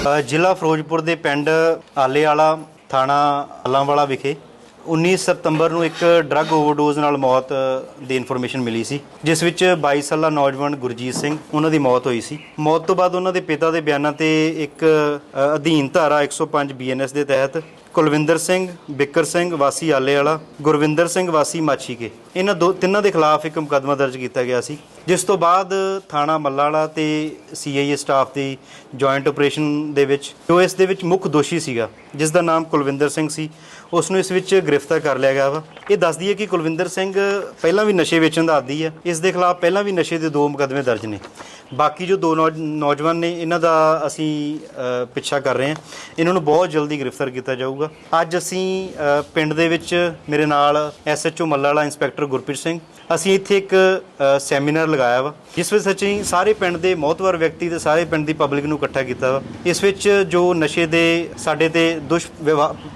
ਜ਼ਿਲ੍ਹਾ ਫਿਰੋਜ਼ਪੁਰ ਦੇ ਪਿੰਡ ਆਲੇਵਾਲਾ ਥਾਣਾ ਆਲਾਂਵਾਲਾ ਵਿਖੇ 19 ਸਤੰਬਰ ਨੂੰ ਇੱਕ ਡਰੱਗ ਓਵਰਡੋਜ਼ ਨਾਲ ਮੌਤ ਦੀ ਇਨਫੋਰਮੇਸ਼ਨ ਮਿਲੀ ਸੀ, ਜਿਸ ਵਿੱਚ 22 ਸਾਲਾ ਨੌਜਵਾਨ ਗੁਰਜੀਤ ਸਿੰਘ, ਉਹਨਾਂ ਦੀ ਮੌਤ ਹੋਈ ਸੀ। ਮੌਤ ਤੋਂ ਬਾਅਦ ਉਹਨਾਂ ਦੇ ਪਿਤਾ ਦੇ ਬਿਆਨਾਂ ਤੇ ਇੱਕ ਅਧੀਨ ਧਾਰਾ 105 ਬੀਐਨਐਸ ਦੇ ਤਹਿਤ ਕੁਲਵਿੰਦਰ ਸਿੰਘ, ਬਿੱਕਰ ਸਿੰਘ, ਵਾਸੀ ਆਲੇ ਵਾਲਾ ਗੁਰਵਿੰਦਰ ਸਿੰਘ, ਵਾਸੀ ਮਾਛੀਕੇ। ਇਹਨਾਂ ਦੋ ਤਿੰਨਾਂ ਦੇ ਖਿਲਾਫ ਇੱਕ ਮੁਕੱਦਮਾ ਦਰਜ ਕੀਤਾ ਗਿਆ ਸੀ, ਜਿਸ ਤੋਂ ਬਾਅਦ ਥਾਣਾ ਮੱਲਾਵਾਲਾ ਤੇ ਸੀਆਈਏ ਸਟਾਫ ਦੀ ਜੁਆਇੰਟ ਆਪਰੇਸ਼ਨ ਦੇ ਵਿੱਚ, ਜੋ ਇਸ ਦੇ ਵਿੱਚ ਮੁੱਖ ਦੋਸ਼ੀ ਸੀਗਾ, ਜਿਸ ਦਾ ਨਾਮ ਕੁਲਵਿੰਦਰ ਸਿੰਘ ਸੀ ਉਸ ਨੂੰ ਇਸ ਵਿੱਚ ਗ੍ਰਿਫਤਾਰ ਕਰ ਲਿਆ ਗਿਆ ਵਾ। ਇਹ ਦੱਸਦੀ ਹੈ ਕਿ ਕੁਲਵਿੰਦਰ ਸਿੰਘ ਪਹਿਲਾਂ ਵੀ ਨਸ਼ੇ ਵੇਚਣ ਦਾ ਆਦੀ ਹੈ, ਇਸ ਦੇ ਖਿਲਾਫ ਪਹਿਲਾਂ ਵੀ ਨਸ਼ੇ ਦੇ ਦੋ ਮੁਕੱਦਮੇ ਦਰਜ ਨੇ। ਬਾਕੀ ਜੋ ਦੋ ਨੌਜ- ਨੌਜਵਾਨ ਨੇ, ਇਹਨਾਂ ਦਾ ਅਸੀਂ ਪਿੱਛਾ ਕਰ ਰਹੇ ਹਾਂ। ਇਹਨਾਂ ਨੂੰ ਬਹੁਤ ਜਲਦੀ ਗ੍ਰਿਫਤਾਰ ਕੀਤਾ ਜਾਊਗਾ। ਅੱਜ ਅਸੀਂ ਪਿੰਡ ਦੇ ਵਿੱਚ ਮੇਰੇ ਨਾਲ ਐਸਐਚਓ ਮੱਲਾ ਵਾਲਾ ਇੰਸਪੈਕਟਰ ਗੁਰਪ੍ਰੀਤ ਸਿੰਘ। ਅਸੀਂ ਇੱਥੇ ਇੱਕ ਸੈਮੀਨਾਰ ਲਗਾਇਆ ਵਾ, ਜਿਸ ਵਿੱਚ ਅਸੀਂ ਸਾਰੇ ਪਿੰਡ ਦੇ ਮੌਤਵਰ ਵਿਅਕਤੀ ਤੇ ਸਾਰੇ ਪਿੰਡ ਦੀ ਪਬਲਿਕ ਨੂੰ ਇਕੱਠਾ ਕੀਤਾ ਵਾ। ਇਸ ਵਿੱਚ ਜੋ ਨਸ਼ੇ ਦੇ ਸਾਡੇ ਤੇ ਦੁਸ਼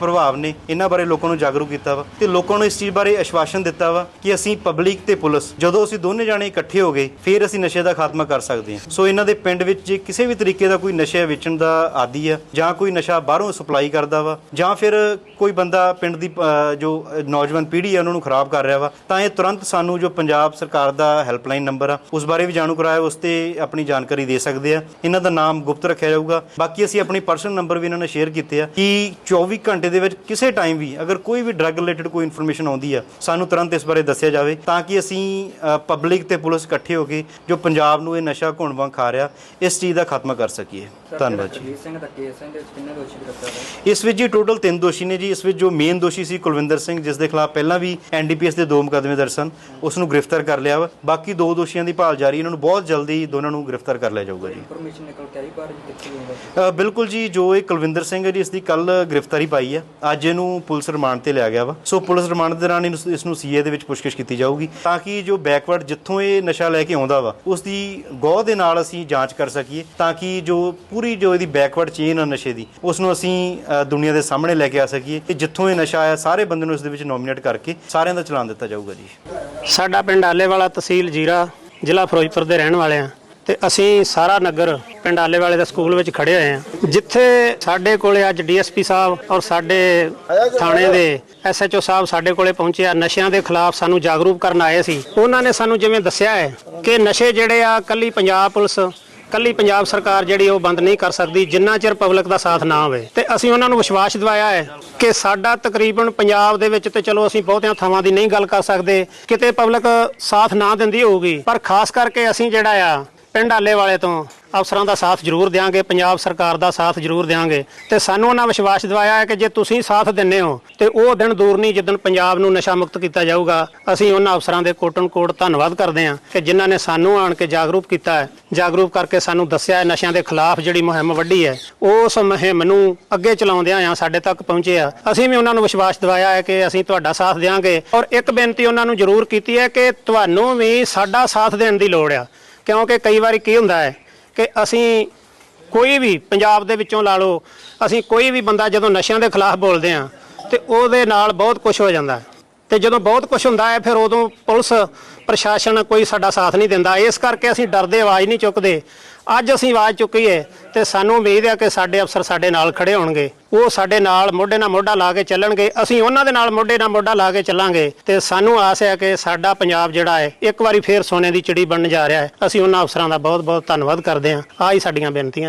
ਪ੍ਰਭਾਵ ਨੇ, ਇਹਨਾਂ ਬਾਰੇ ਲੋਕਾਂ ਨੂੰ ਜਾਗਰੂਕ ਕੀਤਾ ਵਾ। ਤੇ ਲੋਕਾਂ ਨੂੰ ਇਸ ਚੀਜ਼ ਬਾਰੇ ਆਸ਼ਵਾਸਨ ਦਿੱਤਾ ਵਾ ਕਿ ਅਸੀਂ ਪਬਲਿਕ ਤੇ ਪੁਲਿਸ, ਜਦੋਂ ਅਸੀਂ ਦੋਨੇ ਜਾਣੇ ਇਕੱਠੇ ਹੋ ਗਏ, ਫਿਰ ਅਸੀਂ ਨਸ਼ੇ ਦਾ ਖਾਤਮਾ ਕਰ ਸਕਦੇ ਹਾਂ। ਸੋ ਇਹਨਾਂ ਦੇ ਪਿੰਡ ਵਿੱਚ ਜੇ ਕਿਸੇ ਵੀ ਤਰੀਕੇ ਦਾ ਕੋਈ ਨਸ਼ੇ ਵੇਚਣ ਦਾ ਆਦੀ ਆ, ਜਾਂ ਕੋਈ ਨਸ਼ਾ ਬਾਹਰੋਂ ਸਪਲਾਈ ਕਰਦਾ ਵਾ, ਜਾਂ ਫਿਰ ਕੋਈ ਬੰਦਾ ਪਿੰਡ ਦੀ ਅ, ਜੋ ਨੌਜਵਾਨ ਪੀੜ੍ਹੀ ਆ ਉਹਨਾਂ ਨੂੰ ਖਰਾਬ ਕਰ ਰਿਹਾ ਵਾ ਤਾਂ ਇਹ ਤੁਰੰਤ ਸਾਨੂੰ ਜੋ ਪੰਜਾਬ ਸਰਕਾਰ ਦਾ ਹੈਲਪਲਾਈਨ ਨੰਬਰ ਆ ਉਸ ਬਾਰੇ ਵੀ ਜਾਣੂ ਕਰਾਇਆ ਉਸ ਤੇ ਆਪਣੀ ਜਾਣਕਾਰੀ ਦੇ ਸਕਦੇ ਆ। ਇਹਨਾਂ ਦਾ ਨਾਮ ਗੁਪਤ ਰੱਖਿਆ ਜਾਊਗਾ। ਬਾਕੀ ਅਸੀਂ ਆਪਣੀ ਪਰਸਨਲ ਨੰਬਰ ਵੀ ਇਹਨਾਂ ਨਾਲ ਸ਼ੇਅਰ ਕੀਤੇ ਆ ਕਿ 24 ਘੰਟੇ ਦੇ ਵਿੱਚ ਕਿਸੇ ਟਾਈਮ ਵੀ ਅਗਰ ਕੋਈ ਵੀ ਡਰੱਗ ਰਿਲੇਟਡ ਕੋਈ ਇਨਫੋਰਮੇਸ਼ਨ ਆਉਂਦੀ ਆ ਸਾਨੂੰ ਤੁਰੰਤ ਇਸ ਬਾਰੇ ਦੱਸਿਆ ਜਾਵੇ ਤਾਂ ਕਿ ਅਸੀਂ ਪਬਲਿਕ ਤੇ ਪੁਲਿਸ ਇਕੱਠੇ ਹੋ ਕੇ ਜੋ ਪੰਜਾਬ ਨੂੰ ਇਹ ਨਸ਼ਾ ਘੁਣ ਵਾਂਗ ਖਾ ਰਿਹਾ ਇਸ ਚੀਜ਼ ਦਾ ਖਾਤਮਾ ਕਰ ਸਕੀਏ। ਧੰਨਵਾਦ ਜੀ। ਰਣਜੀਤ ਸਿੰਘ ਦਾ ਕੇਸ ਹੈ ਇਹਦੇ ਵਿੱਚ ਕਿੰਨੇ ਦੋਸ਼ੀ ਗ੍ਰਿਫਤਾਰ ਹੋਏ? ਇਸ ਵਿੱਚ ਜੀ ਟੋਟਲ ਤਿੰਨ ਦੋਸ਼ੀ ਨੇ ਜੀ ਇਸ ਵਿੱਚ ਜੋ ਮੇਨ ਦੋਸ਼ੀ ਸੀ ਕੁਲਵਿੰਦਰ ਸਿੰਘ ਜਿਸ ਦੇ ਖਿਲਾਫ ਪਹਿਲਾਂ ਵੀ ਐਨਡੀਪੀਐਸ ਦੇ ਦੋ ਮੁਕੱਦਮੇ ਦਰਜ ਸਨ ਉਸ ਨੂੰ ਗ੍ਰਿਫਤਾਰ ਕਰ ਲਿਆ ਵਾ। ਬਾਕੀ ਦੋ ਦੋਸ਼ੀਆਂ ਦੀ ਭਾਲ ਜਾਰੀ ਇਹਨਾਂ ਨੂੰ ਬਹੁਤ ਜਲਦੀ ਦੋਨਾਂ ਨੂੰ ਗ੍ਰਿਫਤਾਰ ਕਰ ਲਿਆ ਜਾਊਗਾ ਜੀ। ਇਨਫੋਰਮੇਸ਼ਨ ਨਿਕਲ ਕੇ ਆਈ ਬਾਹਰ ਜੀ ਕਿੱਥੇ ਹੋਊਗਾ। ਅ, ਬਿਲਕੁਲ ਜੀ ਜੋ ਇਹ ਕੁਲਵਿੰਦਰ ਸਿੰਘ ਹੈ ਜੀ ਇਸ ਦੀ ਕੱਲ ਗ੍ਰਿਫਤਾਰੀ ਪਾਈ ਹੈ ਅੱਜ ਇਹਨੂੰ ਪੁਲਿਸ ਰਿਮਾਂਡ ਤੇ ਲਿਆ ਗਿਆ ਵਾ। ਸੋ ਪੁਲਿਸ ਰਿਮਾਂਡ ਦੇ ਦੌਰਾਨ ਇਸ ਨੂੰ ਸੀਏ ਦੇ ਵਿੱਚ ਪੁੱਛਗਿੱਛ ਕੀਤੀ ਜਾਊਗੀ ਤਾਂ ਕਿ ਜੋ ਬੈਕਵਰਡ ਜਿੱਥੋਂ ਇਹ ਨਸ਼ਾ ਲੈ ਕੇ ਆਉਂਦਾ ਵਾ ਉਸ ਦੀ ਗੌਹ ਦੇ ਨਾਲ ਅਸੀਂ ਜਾਂਚ ਕਰ ਸਕੀਏ ਤਾਂ ਕਿ ਜੋ ਪੂਰੀ ਜੋ ਇਹਦੀ ਬੈਕਵਰਡ ਚੇਨ ਆ ਨਸ਼ੇ ਦੀ ਉਸ ਨੂੰ ਅਸੀਂ ਦੁਨੀਆ ਦੇ ਸਾਹਮਣੇ ਲੈ ਕੇ ਆ ਸਕੀਏ ਤੇ ਜਿੱਥੋਂ ਇਹ ਨਸ਼ਾ ਆਇਆ, ਸਾਰੇ ਬੰਦੇ ਨੂੰ ਇਸ ਦੇ ਵਿੱਚ ਨੋਮੀਨੇਟ ਕਰਕੇ ਸਾਰਿਆਂ ਦਾ ਚਲਾਨ ਦਿੱਤਾ ਜਾਊਗਾ ਜੀ। ਸਾਡਾ ਪਿੰਡ ਆਲੇਵਾਲਾ ਤਹਿਸੀਲ ਜੀਰਾ, ਜ਼ਿਲ੍ਹਾ ਫਿਰੋਜ਼ਪੁਰ ਦੇ ਰਹਿਣ ਵਾਲੇ ਆ ਤੇ ਅਸੀਂ ਸਾਰਾ ਨਗਰ ਪਿੰਡ ਆਲੇਵਾਲੇ ਦੇ ਸਕੂਲ ਵਿੱਚ ਖੜੇ ਹੋਏ ਆ ਜਿੱਥੇ ਸਾਡੇ ਕੋਲੇ ਅੱਜ ਡੀਐਸਪੀ ਸਾਹਿਬ ਔਰ ਸਾਡੇ ਥਾਣੇ ਦੇ ਐਸਐਚਓ ਸਾਹਿਬ ਸਾਡੇ ਕੋਲੇ ਪਹੁੰਚੇ ਆ, ਨਸ਼ਿਆਂ ਦੇ ਖਿਲਾਫ ਸਾਨੂੰ ਜਾਗਰੂਕ ਕਰਨ ਆਏ ਸੀ। ਉਹਨਾਂ ਨੇ ਸਾਨੂੰ ਜਿਵੇਂ ਦੱਸਿਆ ਹੈ ਕਿ ਨਸ਼ੇ ਜਿਹੜੇ ਆ ਕੱਲੀ ਪੰਜਾਬ ਪੁਲਿਸ ਕੱਲੀ ਪੰਜਾਬ ਸਰਕਾਰ ਜਿਹੜੀ ਉਹ ਬੰਦ ਨਹੀਂ ਕਰ ਸਕਦੀ, ਜਿੰਨਾ ਚਿਰ ਪਬਲਿਕ ਦਾ ਸਾਥ ਨਾ ਹੋਵੇ। ਤੇ ਅਸੀਂ ਉਹਨਾਂ ਨੂੰ ਵਿਸ਼ਵਾਸ ਦਿਵਾਇਆ ਹੈ ਕਿ ਸਾਡਾ ਤਕਰੀਬਨ ਪੰਜਾਬ ਦੇ ਵਿੱਚ ਤੇ ਚਲੋ ਅਸੀਂ ਬਹੁਤਿਆਂ ਥਾਵਾਂ ਦੀ ਨਹੀਂ ਗੱਲ ਕਰ ਸਕਦੇ, ਕਿਤੇ ਪਬਲਿਕ ਸਾਥ ਨਾ ਦਿੰਦੀ ਹੋਊਗੀ। ਪਰ ਖਾਸ ਕਰਕੇ ਅਸੀਂ ਜਿਹੜਾ ਆ, ਪਿੰਡ ਆਲੇ ਵਾਲੇ ਤੋਂ ਅਫਸਰਾਂ ਦਾ ਸਾਥ ਜ਼ਰੂਰ ਦਿਆਂਗੇ, ਪੰਜਾਬ ਸਰਕਾਰ ਦਾ ਸਾਥ ਜ਼ਰੂਰ ਦਿਆਂਗੇ। ਤੇ ਸਾਨੂੰ ਉਹਨਾਂ ਵਿਸ਼ਵਾਸ ਦਿਵਾਇਆ ਹੈ ਕਿ ਜੇ ਤੁਸੀਂ ਸਾਥ ਦਿੰਦੇ ਹੋ, ਤੇ ਉਹ ਦਿਨ ਦੂਰ ਨਹੀਂ ਜਿੱਦਣ ਪੰਜਾਬ ਨੂੰ ਨਸ਼ਾ ਮੁਕਤ ਕੀਤਾ ਜਾਊਗਾ। ਅਸੀਂ ਉਹਨਾਂ ਅਫਸਰਾਂ ਦੇ ਕੋਟਨ ਕੋਟ ਧੰਨਵਾਦ ਕਰਦੇ ਹਾਂ ਕਿ ਜਿਨ੍ਹਾਂ ਨੇ ਸਾਨੂੰ ਆਣ ਕੇ ਜਾਗਰੂਕ ਕੀਤਾ ਹੈ। ਜਾਗਰੂਕ ਕਰਕੇ ਸਾਨੂੰ ਦੱਸਿਆ ਹੈ ਨਸ਼ਿਆਂ ਦੇ ਖਿਲਾਫ ਜਿਹੜੀ ਮੁਹਿੰਮ ਵੱਡੀ ਹੈ, ਉਸ ਮੁਹਿੰਮ ਨੂੰ ਅੱਗੇ ਚਲਾਉਂਦਿਆਂ ਆ ਸਾਡੇ ਤੱਕ ਪਹੁੰਚੇ ਆ। ਅਸੀਂ ਵੀ ਉਹਨਾਂ ਨੂੰ ਵਿਸ਼ਵਾਸ ਦਿਵਾਇਆ ਹੈ ਕਿ ਅਸੀਂ ਤੁਹਾਡਾ ਸਾਥ ਦਿਆਂਗੇ। ਔਰ ਇੱਕ ਬੇਨਤੀ ਉਹਨਾਂ ਨੂੰ ਜ਼ਰੂਰ ਕੀਤੀ ਹੈ ਕਿ ਤੁਹਾਨੂੰ ਵੀ ਸਾਡਾ ਸਾਥ ਦੇਣ ਦੀ ਲੋੜ ਆ। ਕਿਉਂਕਿ ਕਈ ਵਾਰੀ ਕੀ ਹੁੰਦਾ ਹੈ ਕਿ ਅਸੀਂ ਕੋਈ ਵੀ ਪੰਜਾਬ ਦੇ ਵਿੱਚੋਂ ਲਾ ਲਓ, ਅਸੀਂ ਕੋਈ ਵੀ ਬੰਦਾ ਜਦੋਂ ਨਸ਼ਿਆਂ ਦੇ ਖਿਲਾਫ ਬੋਲਦੇ ਆ ਤੇ ਉਹਦੇ ਨਾਲ ਬਹੁਤ ਕੁਝ ਹੋ ਜਾਂਦਾ ਹੈ। ਤੇ ਜਦੋਂ ਬਹੁਤ ਕੁਝ ਹੁੰਦਾ ਹੈ, ਫਿਰ ਉਦੋਂ ਪੁਲਿਸ, ਪ੍ਰਸ਼ਾਸਨ ਕੋਈ ਸਾਡਾ ਸਾਥ ਨਹੀਂ ਦਿੰਦਾ। ਇਸ ਕਰਕੇ ਅਸੀਂ ਡਰਦੇ, ਆਵਾਜ਼ ਨਹੀਂ ਚੁੱਕਦੇ। ਅੱਜ ਅਸੀਂ ਆਵਾਜ਼ ਚੁੱਕੀ ਹੈ ਤੇ ਸਾਨੂੰ ਉਮੀਦ ਹੈ ਕਿ ਸਾਡੇ ਅਫਸਰ ਸਾਡੇ ਨਾਲ ਖੜੇ ਹੋਣਗੇ। ਉਹ ਸਾਡੇ ਨਾਲ ਮੋਢੇ ਨਾਲ ਮੋਢਾ ਲਾ ਕੇ ਚੱਲਣਗੇ। ਅਸੀਂ ਉਹਨਾਂ ਦੇ ਨਾਲ ਮੋਢੇ ਨਾਲ ਮੋਢਾ ਲਾ ਕੇ ਚੱਲਾਂਗੇ ਤੇ ਸਾਨੂੰ ਆਸ ਹੈ ਕਿ ਸਾਡਾ ਪੰਜਾਬ ਜਿਹੜਾ ਹੈ, ਇੱਕ ਵਾਰੀ ਫੇਰ ਸੋਨੇ ਦੀ ਚਿੜੀ ਬਣਨ ਜਾ ਰਿਹਾ ਹੈ। ਅਸੀਂ ਉਹਨਾਂ ਅਫਸਰਾਂ ਦਾ ਬਹੁਤ ਬਹੁਤ ਧੰਨਵਾਦ ਕਰਦੇ ਹਾਂ। ਆਹ ਹੀ ਸਾਡੀਆਂ ਬੇਨਤੀਆਂ।